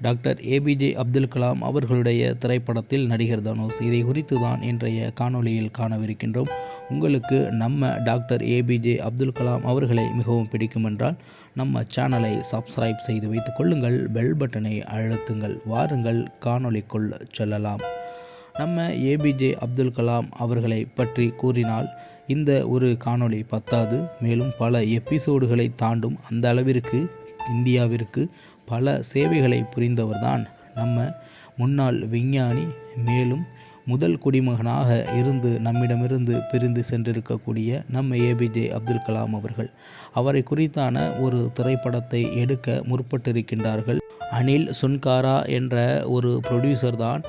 Doctor APJ Abdul Kalam அவர்களுடைய திரைப்படத்தில் நடிகர் தனுஷ். இதை குறித்து தான் இன்றைய காணொளியில் காணவிருக்கின்றோம். உங்களுக்கு நம்ம டாக்டர் ஏபிஜே அப்துல் கலாம் அவர்களை மிகவும் பிடிக்கும் என்றால் நம்ம சேனலை சப்ஸ்கிரைப் செய்து வைத்துக் கொள்ளுங்கள் பெல் பட்டனை அழுத்துங்கள் வாருங்கள் காணொளிக்குள் செல்லலாம். நம்ம ஏபிஜே அப்துல் கலாம் அவர்களை பற்றி கூறினால் இந்த ஒரு காணொளி பத்தாது மேலும் பல எபிசோடுகளை தாண்டும் அந்த அளவிற்கு இந்தியாவிற்கு பல சேவைகளை புரிந்தவர்தான் நம்ம முன்னாள் விஞ்ஞானி. மேலும் முதல் குடிமகனாக இருந்து நம்மிடமிருந்து பிரிந்து சென்றிருக்கக்கூடிய நம்ம ஏபிஜே அப்துல் கலாம் அவர்கள். அவரை குறித்தான ஒரு திரைப்படத்தை எடுக்க முற்பட்டிருக்கின்றார்கள். அனில் சுன்காரா என்ற ஒரு ப்ரொடியூசர் தான்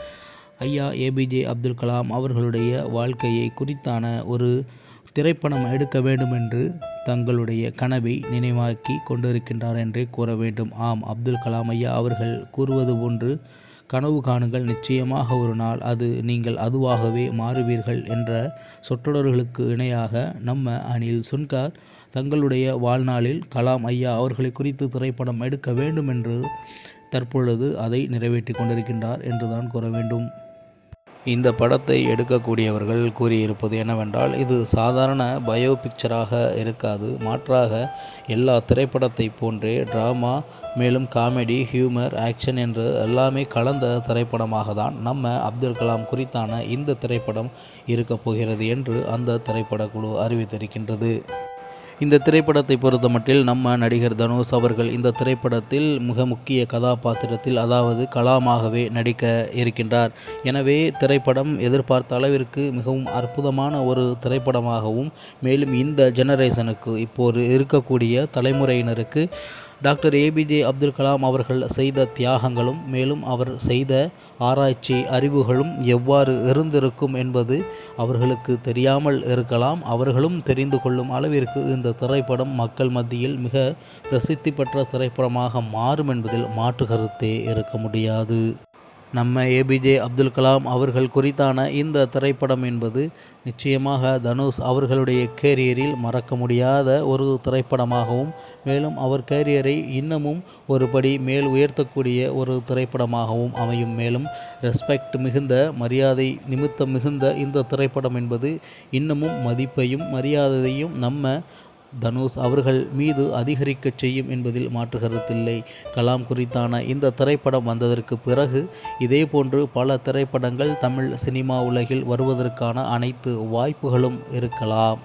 ஐயா ஏபிஜே அப்துல் கலாம் அவர்களுடைய வாழ்க்கையை குறித்தான ஒரு திரைப்படம் எடுக்க வேண்டும் என்று தங்களுடைய கனவை நினைவாக்கி கொண்டிருக்கின்றார் என்றே கூற வேண்டும். ஆம் அப்துல் கலாம் ஐயா அவர்கள் கூறுவது போன்று கனவு காணுங்கள். நிச்சயமாக ஒரு நாள் அது நீங்கள் அதுவாகவே மாறுவீர்கள் என்ற சொற்றொடர்களுக்கு இணையாக நம்ம அனில் சுன்கார் தங்களுடைய வாழ்நாளில் கலாம் ஐயா அவர்களை குறித்து திரைப்படம் எடுக்க வேண்டும் என்று தற்பொழுது அதை நிறைவேற்றி கொண்டிருக்கின்றார் என்றுதான் கூற வேண்டும். இந்த படத்தை எடுக்கக்கூடியவர்கள் கூறியிருப்பது என்னவென்றால் இது சாதாரண பயோ பிக்சராக இருக்காது. மாற்றாக எல்லா திரைப்படத்தை போன்றே ட்ராமா மேலும் காமெடி ஹியூமர் ஆக்ஷன் என்று எல்லாமே கலந்த திரைப்படமாக தான் நம்ம அப்துல் கலாம் குறித்தான இந்த திரைப்படம் இருக்கப் போகிறது என்று அந்த திரைப்படக்குழு அறிவித்திருக்கின்றது. இந்த திரைப்படத்தை பொறுத்தமட்டில் நம்ம நடிகர் தனுஷ் அவர்கள் இந்த திரைப்படத்தில் மிக முக்கிய கதாபாத்திரத்தில் அதாவது கலாமாகவே நடிக்க இருக்கின்றார். எனவே திரைப்படம் எதிர்பார்த்த அளவிற்கு மிகவும் அற்புதமான ஒரு திரைப்படமாகவும் மேலும் இந்த ஜெனரேஷனுக்கு இப்போது இருக்கக்கூடிய தலைமுறையினருக்கு டாக்டர் ஏபிஜே அப்துல் கலாம் அவர்கள் செய்த தியாகங்களும் மேலும் அவர் செய்த ஆராய்ச்சி அறிவுகளும் எவ்வாறு இருந்திருக்கும் என்பது அவர்களுக்கு தெரியாமல் இருக்கலாம். அவர்களும் தெரிந்து கொள்ளும் அளவிற்கு இந்த திரைப்படம் மக்கள் மத்தியில் மிக பிரசித்தி பெற்ற திரைப்படமாக மாறும் என்பதில் மாற்று கருத்தே இருக்க முடியாது. நம்ம ஏபிஜே அப்துல் கலாம் அவர்கள் குறித்தான இந்த திரைப்படம் என்பது நிச்சயமாக தனுஷ் அவர்களுடைய கேரியரில் மறக்க முடியாத ஒரு திரைப்படமாகவும் மேலும் அவர் கேரியரை இன்னமும் ஒருபடி மேல் உயர்த்தக்கூடிய ஒரு திரைப்படமாகவும் அமையும். மேலும் ரெஸ்பெக்ட் மிகுந்த மரியாதை நிமித்தம் மிகுந்த இந்த திரைப்படம் என்பது இன்னமும் மதிப்பையும் மரியாதையையும் நம்ம தனுஷ் அவர்கள் மீது அதிகரிக்கச் செய்யும் என்பதில் மாற்று கருத்தில்லை. கலாம் குறித்தான இந்த திரைப்படம் வந்ததற்கு பிறகு இதேபோன்று பல திரைப்படங்கள் தமிழ் சினிமா உலகில் வருவதற்கான அனைத்து வாய்ப்புகளும் இருக்கலாம்.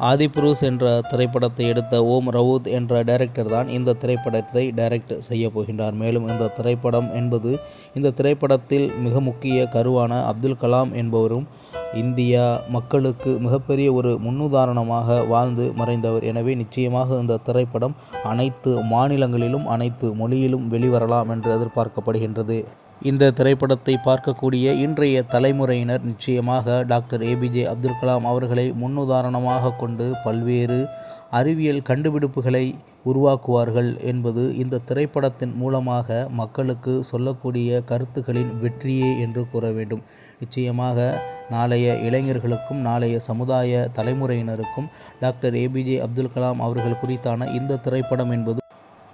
ஆதிபுருஷ் என்ற திரைப்படத்தை எடுத்த ஓம் ரவுத் என்ற டைரக்டர் தான் இந்த திரைப்படத்தை டைரக்ட் செய்ய போகின்றார். மேலும் இந்த திரைப்படம் என்பது இந்த திரைப்படத்தில் மிக முக்கிய கருவான அப்துல் கலாம் என்பவரும் இந்தியா மக்களுக்கு மிகப்பெரிய ஒரு முன்னுதாரணமாக வாழ்ந்து மறைந்தவர். எனவே நிச்சயமாக இந்த திரைப்படம் அனைத்து மாநிலங்களிலும் அனைத்து மொழியிலும் வெளிவரலாம் என்று எதிர்பார்க்கப்படுகின்றது. இந்த திரைப்படத்தை பார்க்கக்கூடிய இன்றைய தலைமுறையினர் நிச்சயமாக டாக்டர் ஏபிஜே அப்துல் கலாம் அவர்களை முன்னுதாரணமாக கொண்டு பல்வேறு அறிவியல் கண்டுபிடிப்புகளை உருவாக்குவார்கள் என்பது இந்த திரைப்படத்தின் மூலமாக மக்களுக்கு சொல்லக்கூடிய கருத்துக்களின் வெற்றியே என்று கூற வேண்டும். நிச்சயமாக நாளைய இளைஞர்களுக்கும் நாளைய சமுதாய தலைமுறையினருக்கும் டாக்டர் ஏபிஜே அப்துல் கலாம் அவர்கள் குறித்தான இந்த திரைப்படம் என்பது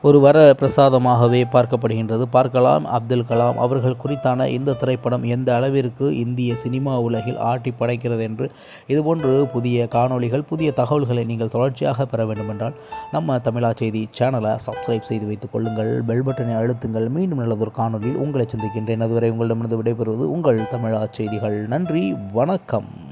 ஒரு வர பிரசாதமாகவே பார்க்கப்படுகின்றது. பார்க்கலாம் அப்துல் கலாம் அவர்கள் குறித்தான இந்த திரைப்படம் எந்த அளவிற்கு இந்திய சினிமா உலகில் ஆட்டி படைக்கிறது என்று இதுபோன்று புதிய காணொளிகள் புதிய தகவல்களை நீங்கள் தொடர்ச்சியாக பெற வேண்டுமென்றால் நம்ம தமிழா செய்தி சேனலை சப்ஸ்கிரைப் செய்து வைத்துக் கொள்ளுங்கள். பெல் பட்டனை அழுத்துங்கள். மீண்டும் நல்லதொரு காணொலியில் உங்களை சந்திக்கின்றேன். அதுவரை உங்களிடமிருந்து விடைபெறுவது உங்கள் தமிழா செய்திகள். நன்றி வணக்கம்.